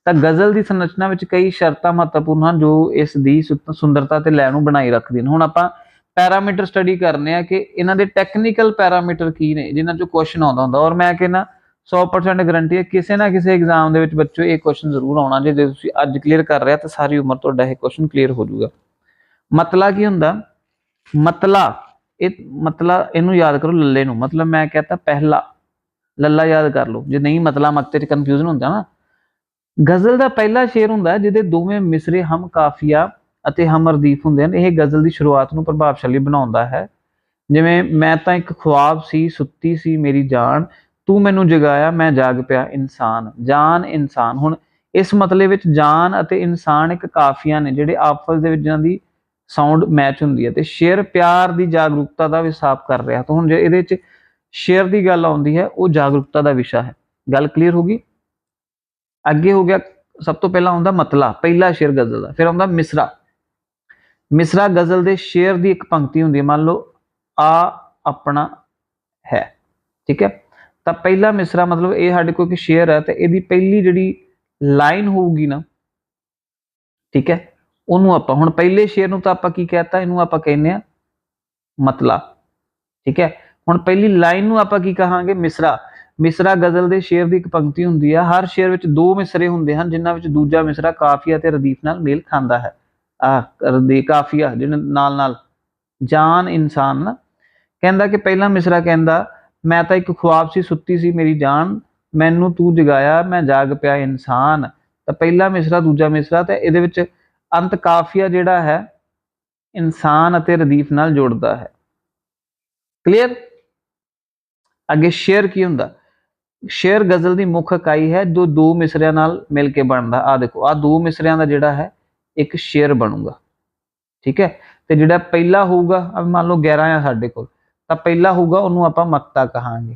ਤਾਂ ਗਜ਼ਲ ਦੀ ਸੰਰਚਨਾ ਵਿੱਚ ਕਈ ਸ਼ਰਤਾਂ ਮਹੱਤਵਪੂਰਨ ਹਨ ਜੋ ਇਸ ਦੀ ਸੁ- ਸੁੰਦਰਤਾ ਤੇ ਲੈ ਨੂੰ ਬਣਾਈ ਰੱਖਦੀਆਂ ਨੇ ਹੁਣ ਆਪਾਂ ਪੈਰਾਮੀਟਰ ਸਟੱਡੀ ਕਰਨੇ ਆ ਕਿ ਇਹਨਾਂ ਦੇ ਟੈਕਨੀਕਲ ਪੈਰਾਮੀਟਰ ਕੀ ਨੇ, ਜਿਨ੍ਹਾਂ ਚੋਂ ਕੁਐਸਚਨ ਆਉਂਦਾ ਹੁੰਦਾ। ਔਰ ਮੈਂ ਕਹਿੰਦਾ 100% ਗਾਰੰਟੀ ਹੈ ਕਿਸੇ ਨਾ ਕਿਸੇ ਐਗਜ਼ਾਮ ਦੇ ਵਿੱਚ ਬੱਚੋ ਇਹ ਕੁਐਸਚਨ ਜ਼ਰੂਰ ਆਉਣਾ। ਜੇ ਜੇ ਤੁਸੀਂ ਅੱਜ ਕਲੀਅਰ ਕਰ ਰਿਹਾ ਤਾਂ ਸਾਰੀ ਉਮਰ ਤੁਹਾਡਾ ਇਹ ਕੁਐਸਚਨ ਕਲੀਅਰ ਹੋ ਜਾਊਗਾ। ਮਤਲਾ ਕੀ ਹੁੰਦਾ? ਮਤਲਾ ਇਹ ਮਤਲਬ ਇਹਨੂੰ ਯਾਦ ਕਰੋ ਲੱਲੇ ਨੂੰ। ਮਤਲਬ ਮੈਂ ਕਹਤਾ ਪਹਿਲਾ। ਲੱਲਾ ਯਾਦ ਕਰ ਲਓ। ਜੇ ਨਹੀਂ ਮਤਲਬ ਮਕਤੇ ਚ ਕਨਫਿਊਜ਼ਨ ਹੁੰਦਾ ਨਾ। ਗਜ਼ਲ ਦਾ ਪਹਿਲਾ ਸ਼ੇਰ ਹੁੰਦਾ ਜਿਹਦੇ ਦੋਵੇਂ ਮਿਸਰੇ ਹਮ ਕਾਫੀਆ ਅਤੇ ਹਮ ਰਦੀਫ ਹੁੰਦੇ ਹਨ। ਇਹ ਗਜ਼ਲ ਦੀ ਸ਼ੁਰੂਆਤ ਨੂੰ ਪ੍ਰਭਾਵਸ਼ਾਲੀ ਬਣਾਉਂਦਾ ਹੈ। ਜਿਵੇਂ, ਮੈਂ ਤਾਂ ਇੱਕ ਖੁਆਬ ਸੀ, ਸੁੱਤੀ ਸੀ ਮੇਰੀ ਜਾਨ। ਤੂੰ ਮੈਨੂੰ ਜਗਾਇਆ, ਮੈਂ ਜਾਗ ਪਿਆ ਇਨਸਾਨ। ਜਾਨ ਇਨਸਾਨ। ਹੁਣ ਇਸ ਮਤਲਬ ਵਿੱਚ ਜਾਨ ਅਤੇ ਇਨਸਾਨ ਇੱਕ ਕਾਫੀਆ ਨੇ, ਜਿਹੜੇ ਆਪਸ ਦੇ ਵਿੱਚ ਜਿਹਨਾਂ ਦੀ ਸਾਊਂਡ ਮੈਚ ਹੁੰਦੀ ਹੈ ਤੇ ਸ਼ੇਅਰ ਪਿਆਰ ਦੀ ਜਾਗਰੂਕਤਾ ਦਾ ਵਿਸਾਪ ਕਰ ਰਿਹਾ। ਤਾਂ ਹੁਣ ਜੇ ਇਹਦੇ ਵਿੱਚ ਸ਼ੇਅਰ ਦੀ ਗੱਲ ਆਉਂਦੀ ਹੈ, ਉਹ ਜਾਗਰੂਕਤਾ ਦਾ ਵਿਸ਼ਾ ਹੈ। ਗੱਲ ਕਲੀਅਰ ਹੋ ਗਈ? ਅੱਗੇ ਹੋ ਗਿਆ, ਸਭ ਤੋਂ ਪਹਿਲਾਂ ਆਉਂਦਾ ਮਤਲਾ, ਪਹਿਲਾ ਸ਼ੇਰ ਗਜ਼ਲ ਦਾ, ਫਿਰ ਆਉਂਦਾ ਮਿਸਰਾ। ਮਿਸਰਾ ਗਜ਼ਲ ਦੇ ਸ਼ੇਰ ਦੀ ਇੱਕ ਪੰਕਤੀ ਹੁੰਦੀ ਹੈ, ਮੰਨ ਲਓ, ਆ ਆਪਣਾ ਹੈ, ਠੀਕ ਹੈ? ਤਾਂ ਪਹਿਲਾ ਮਿਸਰਾ ਮਤਲਬ ਇਹ ਸਾਡੇ ਕੋਲ ਇੱਕ ਸ਼ੇਰ ਹੈ, ਤੇ ਇਹਦੀ ਪਹਿਲੀ ਜਿਹੜੀ ਲਾਈਨ ਹੋਊਗੀ ਨਾ, ਠੀਕ ਹੈ? ਉਹਨੂੰ ਆਪਾਂ, ਹੁਣ ਪਹਿਲੇ ਸ਼ੇਅਰ ਨੂੰ ਤਾਂ ਆਪਾਂ ਕੀ ਕਹਤਾ, ਇਹਨੂੰ ਆਪਾਂ ਕਹਿੰਦੇ ਆ ਮਤਲਾ, ਠੀਕ ਹੈ? ਹੁਣ ਪਹਿਲੀ ਲਾਈਨ ਨੂੰ ਆਪਾਂ ਕੀ ਕਹਾਂਗੇ? ਮਿਸਰਾ ਮਿਸਰਾ ਗਜ਼ਲ ਦੇ ਸ਼ੇਰ ਦੀ ਇੱਕ ਪੰਕਤੀ ਹੁੰਦੀ ਆ, ਹਰ ਸ਼ੇਰ ਵਿੱਚ ਦੋ ਮਿਸਰੇ ਹੁੰਦੇ ਹਨ, ਜਿਨ੍ਹਾਂ ਵਿੱਚ ਦੂਜਾ ਮਿਸਰਾ ਕਾਫੀਆ ਤੇ ਰਦੀਫ ਨਾਲ ਮੇਲ ਖਾਂਦਾ ਹੈ। ਆ ਰਦੀ ਕਾਫੀਆ, ਜਿਹਨਾਂ ਨਾਲ ਨਾਲ ਜਾਨ ਇਨਸਾਨ ਨਾ। ਕਹਿੰਦਾ ਕਿ ਪਹਿਲਾ ਮਿਸਰਾ ਕਹਿੰਦਾ, ਮੈਂ ਤਾਂ ਇੱਕ ਖੁਆਬ ਸੀ, ਸੁੱਤੀ ਸੀ ਮੇਰੀ ਜਾਨ, ਮੈਨੂੰ ਤੂੰ ਜਗਾਇਆ, ਮੈਂ ਜਾਗ ਪਿਆ ਇਨਸਾਨ। ਤਾਂ ਪਹਿਲਾ ਮਿਸਰਾ, ਦੂਜਾ ਮਿਸਰਾ, ਤੇ ਇਹਦੇ ਵਿੱਚ ਅੰਤ ਕਾਫੀਆ ਜਿਹੜਾ ਹੈ, ਇਨਸਾਨ ਅਤੇ ਰਦੀਫ ਨਾਲ ਜੋੜਦਾ ਹੈ। ਕਲੀਅਰ ਅੱਗੇ ਸ਼ੇਰ ਕੀ ਹੁੰਦਾ? ਸ਼ੇਰ ਗਜ਼ਲ ਦੀ ਮੁੱਖ ਇਕਾਈ ਹੈ, ਜੋ ਦੋ ਮਿਸਰਿਆਂ ਨਾਲ ਮਿਲ ਕੇ ਬਣਦਾ। ਆ ਦੇਖੋ ਆ ਦੋ ਮਿਸਰਿਆਂ ਦਾ ਜਿਹੜਾ ਹੈ, ਇੱਕ ਸ਼ੇਰ ਬਣੂਗਾ। ਠੀਕ ਹੈ? ਤੇ ਜਿਹੜਾ ਪਹਿਲਾ ਹੋਊਗਾ ਆ ਮੰਨ ਲਓ 11 ਆ ਸਾਡੇ ਕੋਲ, ਤਾਂ ਪਹਿਲਾ ਹੋਊਗਾ, ਉਹਨੂੰ ਆਪਾਂ ਮਕਤਾ ਕਹਾਂਗੇ।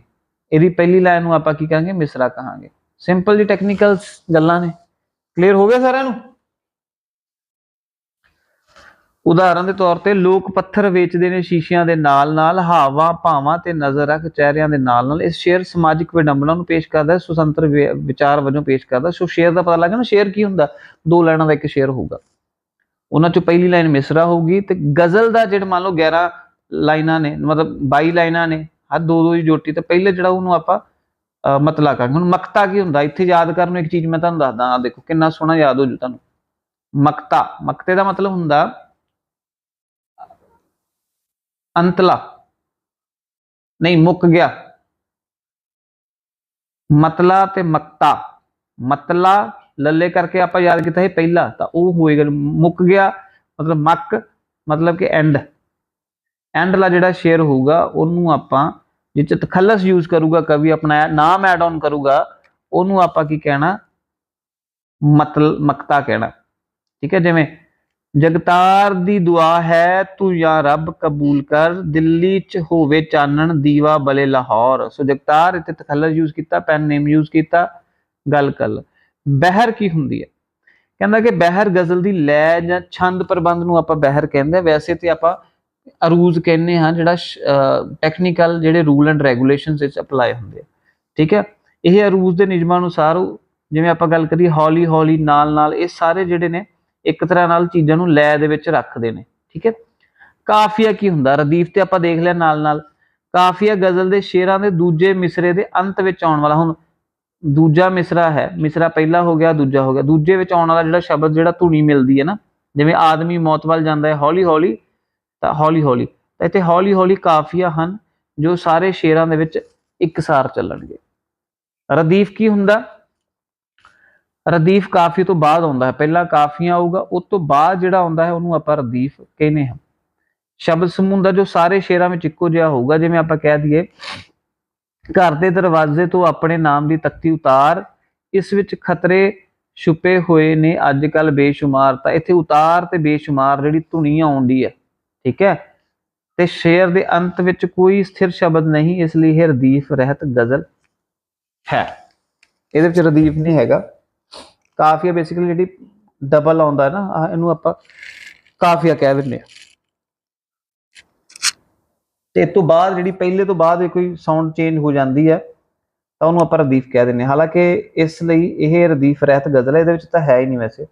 ਇਹਦੀ ਪਹਿਲੀ ਲਾਈਨ ਨੂੰ ਆਪਾਂ ਕੀ ਕਹਾਂਗੇ? ਮਿਸਰਾ ਕਹਾਂਗੇ। ਸਿੰਪਲ ਜੀ ਟੈਕਨੀਕਲ ਗੱਲਾਂ ਨੇ। ਕਲੀਅਰ ਹੋ ਗਿਆ ਸਾਰਿਆਂ ਨੂੰ? ਉਦਾਹਰਨ ਦੇ ਤੌਰ ਤੇ ਲੋਕ ਪੱਥਰ ਵੇਚਦੇ ਨੇ ਸ਼ੀਸ਼ਿਆਂ ਦੇ ਨਾਲ-ਨਾਲ ਹਾਵਾਂ ਭਾਵਾਂ ਤੇ ਨਜ਼ਰ ਰੱਖ ਚਿਹਰਿਆਂ ਦੇ ਨਾਲ-ਨਾਲ ਇਸ ਸ਼ੇਅਰ ਸਮਾਜਿਕ ਵਿਡੰਬਨਾ ਨੂੰ ਪੇਸ਼ ਕਰਦਾ ਹੈ ਸੁਤੰਤਰ ਵਿਚਾਰ ਵਜੋਂ ਪੇਸ਼ ਕਰਦਾ ਸੋ ਸ਼ੇਰ ਦਾ ਪਤਾ ਲੱਗ ਨਾ ਸ਼ੇਅਰ ਕੀ ਹੁੰਦਾ? ਦੋ ਲਾਈਨਾਂ ਦਾ ਇੱਕ ਸ਼ੇਅਰ ਹੋਊਗਾ। ਉਹਨਾਂ ਚੋਂ ਪਹਿਲੀ ਲਾਈਨ ਮਿਸਰਾ ਹੋਊਗੀ ਤੇ ਗਜ਼ਲ ਦਾ ਜਿਹੜਾ ਮੰਨ ਲਓ 11 ਲਾਈਨਾਂ ਨੇ ਮਤਲਬ 22 ਲਾਈਨਾਂ ਨੇ ਹਰ ਦੋ ਦੋ ਦੀ ਜੋਟੀ ਤੇ ਪਹਿਲੇ ਜਿਹੜਾ ਉਹਨੂੰ ਆਪਾਂ ਅਹ, ਮਤਲਾ ਕਰਾਂਗੇ ਹੁਣ ਮਕਤਾ ਕੀ ਹੁੰਦਾ? ਇੱਥੇ ਯਾਦ ਕਰਨ ਨੂੰ ਇੱਕ ਚੀਜ਼ ਮੈਂ ਤੁਹਾਨੂੰ ਦੱਸਦਾ ਆ ਦੇਖੋ ਕਿੰਨਾ ਸੋਹਣਾ ਯਾਦ ਹੋ ਜੂ ਤੁਹਾਨੂੰ। ਮਕਤਾ ਮਕਤੇ ਦਾ ਮਤਲਬ ਹੁੰਦਾ ਅੰਤਲਾ। ਨਹੀਂ, ਮੁੱਕ ਗਿਆ। ਮਤਲਾ ਤੇ ਮਕਤਾ। ਮਤਲਾ ਲੱਲੇ ਕਰਕੇ ਆਪਾਂ ਯਾਦ ਕੀਤਾ ਸੀ ਪਹਿਲਾ, ਤਾਂ ਉਹ ਹੋਏਗਾ ਮੁੱਕ ਗਿਆ, ਮਤਲਬ ਮੱਕ, ਮਤਲਬ ਕਿ ਐਂਡ ਐਂਡ ਲਾ ਜਿਹੜਾ ਸ਼ੇਅਰ ਹੋਊਗਾ, ਉਹਨੂੰ ਆਪਾਂ ਜਿੱਚ ਤਖੱਲਸ ਯੂਜ਼ ਕਰੂਗਾ, ਕਵੀ ਆਪਣਾ ਨਾਮ ਐਡ ਆਨ ਕਰੂਗਾ, ਉਹਨੂੰ ਆਪਾਂ ਕੀ ਕਹਿਣਾ? ਮਤਲ, ਮਕਤਾ ਕਹਿਣਾ। ਠੀਕ ਹੈ, ਜਿਵੇਂ ਜਗਤਾਰ ਦੀ ਦੁਆ ਹੈ, ਤੂੰ ਯਾ ਰੱਬ ਕਬੂਲ ਕਰ, ਦਿੱਲੀ ਚ ਹੋਵੇ ਚਾਨਣ ਦੀਵਾ ਬਲੇ ਲਾਹੌਰ। ਸੋ ਜਗਤਾਰ ਇੱਥੇ ਤਖੱਲਸ ਯੂਜ਼ ਕੀਤਾ ਪੈਨ ਨੇਮ ਯੂਜ਼ ਕੀਤਾ, ਗੱਲ ਕਰ ਬਹਿਰ ਕੀ ਹੁੰਦੀ ਹੈ? ਕਹਿੰਦਾ ਕਿ ਬਹਿਰ ਗਜ਼ਲ ਦੀ ਲੈ ਜਾਂ ਛੰਦ ਪ੍ਰਬੰਧ ਨੂੰ ਆਪਾਂ ਬਹਿਰ ਕਹਿੰਦੇ ਵੈਸੇ ਤੇ ਆਪਾਂ ਅਰੂਜ਼ ਕਹਿੰਦੇ ਹਾਂ, ਜਿਹੜਾ ਟੈਕਨੀਕਲ ਜਿਹੜੇ ਰੂਲ ਐਂਡ ਰੈਗੂਲੇਸ਼ਨਸ ਵਿੱਚ ਅਪਲਾਈ ਹੁੰਦੇ ਆ। ਠੀਕ ਹੈ? ਇਹ ਅਰੂਜ਼ ਦੇ ਨਿਯਮਾਂ ਅਨੁਸਾਰ ਜਿਵੇਂ ਆਪਾਂ ਗੱਲ ਕਰੀਏ ਹੌਲੀ ਹੌਲੀ ਨਾਲ ਨਾਲ ਇਹ ਸਾਰੇ ਜਿਹੜੇ ਨੇ ਇੱਕ ਤਰ੍ਹਾਂ ਨਾਲ ਚੀਜ਼ਾਂ ਨੂੰ ਲੈ ਦੇ ਵਿੱਚ ਰੱਖਦੇ ਨੇ, ਠੀਕ ਹੈ? ਕਾਫੀਆ ਕੀ ਹੁੰਦਾ? ਰਦੀਫ ਤੇ ਆਪਾਂ ਦੇਖ ਲਿਆ ਨਾਲ ਨਾਲ। ਕਾਫੀਆ ਗਜ਼ਲ ਦੇ ਸ਼ੇਰਾਂ ਦੇ ਦੂਜੇ ਮਿਸਰੇ ਦੇ ਅੰਤ ਵਿੱਚ ਆਉਣ ਵਾਲਾ, ਹੁਣ ਦੂਜਾ ਮਿਸਰਾ ਹੈ, ਮਿਸਰਾ ਪਹਿਲਾ ਹੋ ਗਿਆ, ਦੂਜਾ ਹੋ ਗਿਆ। ਦੂਜੇ ਵਿੱਚ ਆਉਣ ਵਾਲਾ ਜਿਹੜਾ ਸ਼ਬਦ, ਜਿਹੜਾ ਧੁਨੀ ਮਿਲਦੀ ਹੈ ਨਾ, ਜਿਵੇਂ ਆਦਮੀ ਮੌਤ ਵੱਲ ਜਾਂਦਾ ਹੈ, ਹੌਲੀ ਹੌਲੀ, ਤਾਂ ਹੌਲੀ ਹੌਲੀ। ਤਾਂ ਇੱਥੇ ਹੌਲੀ ਹੌਲੀ ਕਾਫੀਆ ਹਨ, ਜੋ ਸਾਰੇ ਸ਼ੇਰਾਂ ਦੇ ਵਿੱਚ ਇੱਕਸਾਰ ਚੱਲਣਗੇ। ਰਦੀਫ ਕੀ ਹੁੰਦਾ? ਰਦੀਫ ਕਾਫੀ ਤੋਂ ਬਾਅਦ ਆਉਂਦਾ ਹੈ, ਪਹਿਲਾਂ ਕਾਫੀਆਂ ਆਊਗਾ, ਉਸ ਤੋਂ ਬਾਅਦ ਜਿਹੜਾ ਆਉਂਦਾ ਹੈ, ਉਹਨੂੰ ਆਪਾਂ ਰਦੀਫ ਕਹਿੰਦੇ ਹਾਂ। ਸ਼ਬਦ ਸਮੂਹ ਦਾ ਜੋ ਸਾਰੇ ਸ਼ੇਰਾਂ ਵਿੱਚ ਇੱਕੋ ਜਿਹਾ ਹੋਊਗਾ, ਜਿਵੇਂ ਆਪਾਂ ਕਹਿ ਦਈਏ, ਘਰ ਦੇ ਦਰਵਾਜ਼ੇ ਤੋਂ ਆਪਣੇ ਨਾਮ ਦੀ ਤਖਤੀ ਉਤਾਰ, ਇਸ ਵਿੱਚ ਖਤਰੇ ਛੁਪੇ ਹੋਏ ਨੇ ਅੱਜ ਕੱਲ ਬੇਸ਼ੁਮਾਰ, ਤਾਂ ਇੱਥੇ ਉਤਾਰ ਤੇ ਬੇਸ਼ੁਮਾਰ ਜਿਹੜੀ ਧੁਨੀ ਆਉਂਦੀ ਹੈ, ਠੀਕ ਹੈ? ਤੇ ਸ਼ੇਰ ਦੇ ਅੰਤ ਵਿੱਚ ਕੋਈ ਸਥਿਰ ਸ਼ਬਦ ਨਹੀਂ, ਇਸ ਲਈ ਇਹ ਰਦੀਫ ਰਹਿਤ ਗਜ਼ਲ ਹੈ। ਇਹਦੇ ਵਿੱਚ ਰਦੀਫ ਨਹੀਂ ਹੈਗਾ। ਕਾਫੀਆ ਬੇਸਿਕਲੀ ਜਿਹੜੀ ਡਬਲ ਆਉਂਦਾ ਹੈ ਨਾ ਇਹਨੂੰ ਆਪਾਂ ਕਾਫੀਆ ਕਹਿ ਦਿੰਦੇ ਆ। ਤੇ ਇਸ ਤੋਂ ਬਾਅਦ ਜਿਹੜੀ ਪਹਿਲੇ ਤੋਂ ਬਾਅਦ ਕੋਈ ਸਾਊਂਡ ਚੇਂਜ ਹੋ ਜਾਂਦੀ ਹੈ, ਤਾਂ ਉਹਨੂੰ ਆਪਾਂ ਰਦੀਫ ਕਹਿ ਦਿੰਦੇ ਹਾਂ। ਹਾਲਾਂਕਿ ਇਸ ਲਈ ਇਹ ਰਦੀਫ ਰਹਿਤ ਗਜ਼ਲ ਹੈ, ਇਹਦੇ ਵਿੱਚ ਤਾਂ ਹੈ ਹੀ ਨਹੀਂ ਵੈਸੇ।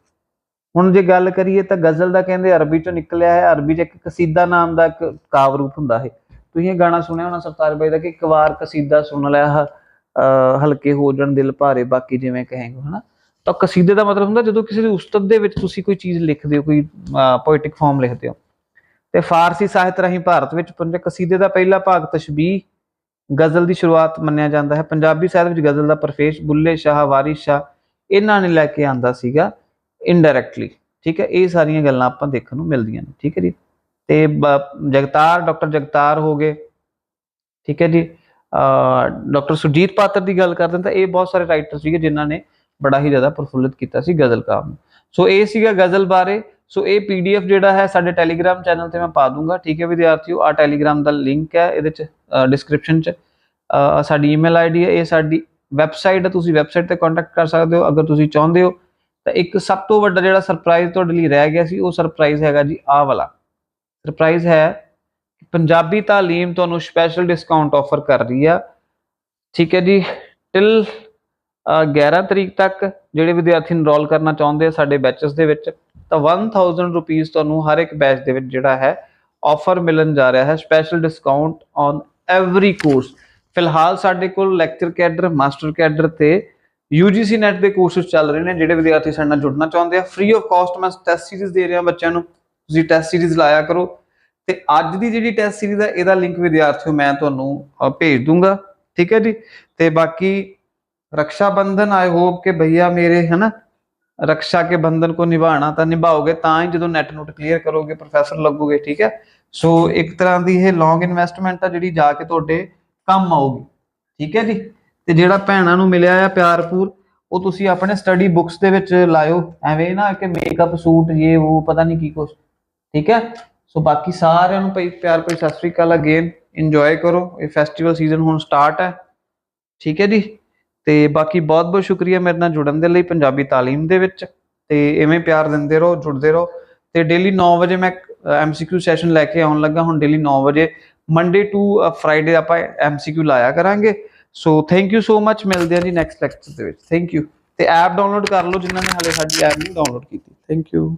ਹੁਣ ਜੇ ਗੱਲ ਕਰੀਏ ਤਾਂ ਗਜ਼ਲ ਦਾ ਕਹਿੰਦੇ ਅਰਬੀ ਚੋਂ ਨਿਕਲਿਆ ਹੈ, ਅਰਬੀ 'ਚ ਇੱਕ ਕਸੀਦਾ ਨਾਮ ਦਾ ਇੱਕ ਕਾਵ ਰੂਪ ਹੁੰਦਾ ਹੈ। ਤੁਸੀਂ ਇਹ ਗਾਣਾ ਸੁਣਿਆ ਹੋਣਾ ਸਰਤਾਜ ਬਾਈ ਦਾ ਕਿ ਇੱਕ ਵਾਰ ਕਸੀਦਾ ਸੁਣ ਲਿਆ, ਅਹ, ਹਲਕੇ ਹੋ ਜਾਣ ਦਿਲ ਭਾਰੇ, ਬਾਕੀ ਜਿਵੇਂ ਕਹੇਂਗੇ, ਹਨਾ? ਤਾਂ ਕਸੀਦੇ ਦਾ ਮਤਲਬ ਹੁੰਦਾ ਜਦੋਂ ਕਿਸੇ ਦੀ ਉਸਤਤ ਦੇ ਵਿੱਚ ਤੁਸੀਂ ਕੋਈ ਚੀਜ਼ ਲਿਖਦੇ ਹੋ, ਕੋਈ ਪੋਇਟਿਕ ਫਾਰਮ ਲਿਖਦੇ ਹੋ। ਤੇ ਫਾਰਸੀ ਸਾਹਿਤ ਰਾਹੀਂ ਭਾਰਤ ਵਿੱਚ ਪੰਜ, ਕਸੀਦੇ ਦਾ ਪਹਿਲਾ ਭਾਗ ਤਸ਼ਬੀਹ ਗਜ਼ਲ ਦੀ ਸ਼ੁਰੂਆਤ ਮੰਨਿਆ ਜਾਂਦਾ ਹੈ। ਪੰਜਾਬੀ ਸਾਹਿਤ ਵਿੱਚ ਗਜ਼ਲ ਦਾ ਪ੍ਰਫੇਸ਼ ਬੁੱਲੇ ਸ਼ਾਹ, ਵਾਰਿਸ ਸ਼ਾਹ, ਇਹਨਾਂ ਨੇ ਲੈ ਕੇ ਆਂਦਾ ਸੀਗਾ ਇਨਡਾਇਰੈਕਟਲੀ ਠੀਕ ਹੈ? ਇਹ ਸਾਰੀਆਂ ਗੱਲਾਂ ਆਪਾਂ ਦੇਖਣ ਨੂੰ ਮਿਲਦੀਆਂ ਨੇ, ਠੀਕ ਹੈ ਜੀ? ਤੇ ਬ- ਜਗਤਾਰ, ਡਾਕਟਰ ਜਗਤਾਰ ਹੋ ਗਏ, ਠੀਕ ਹੈ ਜੀ? ਡਾਕਟਰ ਸੁਰਜੀਤ ਪਾਤਰ ਦੀ ਗੱਲ ਕਰਦੇ ਹਾਂ ਤਾਂ ਇਹ ਬਹੁਤ ਸਾਰੇ ਰਾਈਟਰ ਸੀਗੇ ਜਿਨ੍ਹਾਂ ਨੇ ਬੜਾ ਹੀ ਜ਼ਿਆਦਾ ਪ੍ਰਫੁੱਲਿਤ ਕੀਤਾ ਸੀ ਗਜ਼ਲ ਕਾਮ ਨੂੰ। ਸੋ ਇਹ ਸੀਗਾ ਗਜ਼ਲ ਬਾਰੇ। ਸੋ ਇਹ ਪੀਡੀਐਫ ਜਿਹੜਾ ਹੈ ਸਾਡੇ ਟੈਲੀਗ੍ਰਾਮ ਚੈਨਲ ਤੇ ਮੈਂ ਪਾ ਦੂੰਗਾ। ਠੀਕ ਹੈ ਵਿਦਿਆਰਥੀਓ ਆ ਟੈਲੀਗ੍ਰਾਮ ਦਾ ਲਿੰਕ ਹੈ ਇਹਦੇ ਚ ਡਿਸਕ੍ਰਿਪਸ਼ਨ ਚ। ਸਾਡੀ ਈਮੇਲ ਆਈਡੀ ਹੈ, ਇਹ ਸਾਡੀ ਵੈਬਸਾਈਟ ਹੈ। ਤੁਸੀਂ ਵੈਬਸਾਈਟ ਤੇ ਕੰਟੈਕਟ ਕਰ ਸਕਦੇ ਹੋ, ਅਗਰ ਤੁਸੀਂ ਚਾਹੁੰਦੇ ਹੋ। ਤਾਂ ਇੱਕ ਸਭ ਤੋਂ ਵੱਡਾ ਜਿਹੜਾ ਸਰਪ੍ਰਾਈਜ਼ ਤੁਹਾਡੇ ਲਈ ਰਹਿ ਗਿਆ ਸੀ, ਉਹ ਸਰਪ੍ਰਾਈਜ਼ ਹੈਗਾ ਜੀ ਆਹ ਵਾਲਾ। ਸਰਪ੍ਰਾਈਜ਼ ਹੈ ਕਿ ਪੰਜਾਬੀ ਤਾਲੀਮ ਤੁਹਾਨੂੰ ਸਪੈਸ਼ਲ ਡਿਸਕਾਊਂਟ ਆਫਰ ਕਰ ਰਹੀ ਆ। ਠੀਕ ਹੈ ਜੀ ਟਿਲ 11 ਤਰੀਕ ਤੱਕ ਜਿਹੜੇ ਵਿਦਿਆਰਥੀ ਇਨਰੋਲ ਕਰਨਾ ਚਾਹੁੰਦੇ ਆ ਸਾਡੇ ਬੈਚਸ ਦੇ ਵਿੱਚ, ਤਾਂ 1000 ਰੁਪੀਸ ਤੁਹਾਨੂੰ ਹਰ ਇੱਕ ਬੈਚ ਦੇ ਵਿੱਚ ਜਿਹੜਾ ਹੈ ਆਫਰ ਮਿਲਣ ਜਾ ਰਿਹਾ ਹੈ special discount on every course ਫਿਲਹਾਲ ਸਾਡੇ ਕੋਲ ਲੈਕਚਰ ਕੈਡਰ ਮਾਸਟਰ ਕੈਡਰ ਤੇ UGC ਨੈਟ ਦੇ ਕੋਰਸਸ ਚੱਲ ਰਹੇ ਨੇ, ਜਿਹੜੇ ਵਿਦਿਆਰਥੀ ਸਾਡੇ ਨਾਲ ਜੁੜਨਾ ਚਾਹੁੰਦੇ ਆ। ਫ੍ਰੀ ਆਫ ਕਾਸਟ ਮੈਂ ਟੈਸਟ ਸੀਰੀਜ਼ ਦੇ ਰਿਹਾ ਬੱਚਿਆਂ ਨੂੰ, ਤੁਸੀਂ ਟੈਸਟ ਸੀਰੀਜ਼ ਲਾਇਆ ਕਰੋ। ਤੇ ਅੱਜ ਦੀ ਜਿਹੜੀ ਟੈਸਟ ਸੀਰੀਜ਼ ਆ, ਇਹਦਾ ਲਿੰਕ ਵਿਦਿਆਰਥੀਓ ਮੈਂ ਤੁਹਾਨੂੰ ਭੇਜ ਦੂੰਗਾ। ਠੀਕ ਹੈ ਜੀ? ਤੇ ਬਾਕੀ रक्षा बंधन आई होप कि भैया मेरे है ना रक्षा के बंधन को निभाना ਤਾਂ ਨਿਭਾਓਗੇ ਤਾਂ ਹੀ ਜਦੋਂ ਨੈਟ ਨੋਟ ਕਲੀਅਰ ਕਰੋਗੇ ਪ੍ਰੋਫੈਸਰ ਲੱਗੋਗੇ ਠੀਕ ਹੈ ਸੋ ਇੱਕ ਤਰ੍ਹਾਂ ਦੀ ਇਹ ਲੌਂਗ ਇਨਵੈਸਟਮੈਂਟ ਆ ਜਿਹੜੀ ਜਾ ਕੇ ਤੁਹਾਡੇ ਕੰਮ ਆਊਗੀ ਠੀਕ ਹੈ ਜੀ ਤੇ ਜਿਹੜਾ ਭੈਣਾਂ ਨੂੰ ਮਿਲਿਆ ਆ ਪਿਆਰਪੂਰ ਉਹ ਤੁਸੀਂ ਆਪਣੇ ਸਟੱਡੀ ਬੁੱਕਸ ਦੇ ਵਿੱਚ ਲਾਇਓ ਐਵੇਂ ਨਾ ਕਿ ਮੇਕਅਪ ਸੂਟ ਇਹ ਉਹ ਪਤਾ ਨਹੀਂ ਕੀ ਕੁਛ ਠੀਕ ਹੈ ਸੋ ਬਾਕੀ ਸਾਰਿਆਂ ਨੂੰ ਭਈ ਪਿਆਰ ਭਰੀ ਸਤਿ ਸ੍ਰੀ ਅਕਾਲ ਅਗੇਨ ਇੰਜੋਏ ਕਰੋ ਇਹ ਫੈਸਟੀਵਲ ਸੀਜ਼ਨ ਹੁਣ ਸਟਾਰਟ ਹੈ ਠੀਕ ਹੈ ਜੀ ਤੇ ਬਾਕੀ ਬਹੁਤ ਬਹੁਤ ਸ਼ੁਕਰੀਆ ਮੇਰੇ ਨਾਲ ਜੁੜਨ ਦੇ ਲਈ ਪੰਜਾਬੀ ਤਾਲੀਮ ਦੇ ਵਿੱਚ ਤੇ ਐਵੇਂ ਪਿਆਰ ਦਿੰਦੇ ਰਹੋ, ਜੁੜਦੇ ਰਹੋ। ਤੇ ਡੇਲੀ 9 ਵਜੇ ਮੈਂ ਐਮਸੀਕਿਊ ਸੈਸ਼ਨ ਲੈ ਕੇ ਆਉਣ ਲੱਗਾ, ਹੁਣ ਡੇਲੀ 9 ਵਜੇ। ਮੰਡੇ ਟੂ ਫਰਾਈਡੇ ਆਪਾਂ ਐਮਸੀਕਿਊ ਲਾਇਆ ਕਰਾਂਗੇ। ਸੋ ਥੈਂਕ ਯੂ ਸੋ ਮੱਚ ਮਿਲਦੇ ਹਾਂ ਜੀ ਨੈਕਸਟ ਲੈਕਚਰ ਦੇ ਵਿੱਚ। ਥੈਂਕ ਯੂ ਤੇ ਐਪ ਡਾਊਨਲੋਡ ਕਰ ਲਓ ਜਿਨ੍ਹਾਂ ਨੇ ਹਾਲੇ ਸਾਡੀ ਐਪ ਨਹੀਂ ਡਾਊਨਲੋਡ ਕੀਤੀ। Thank you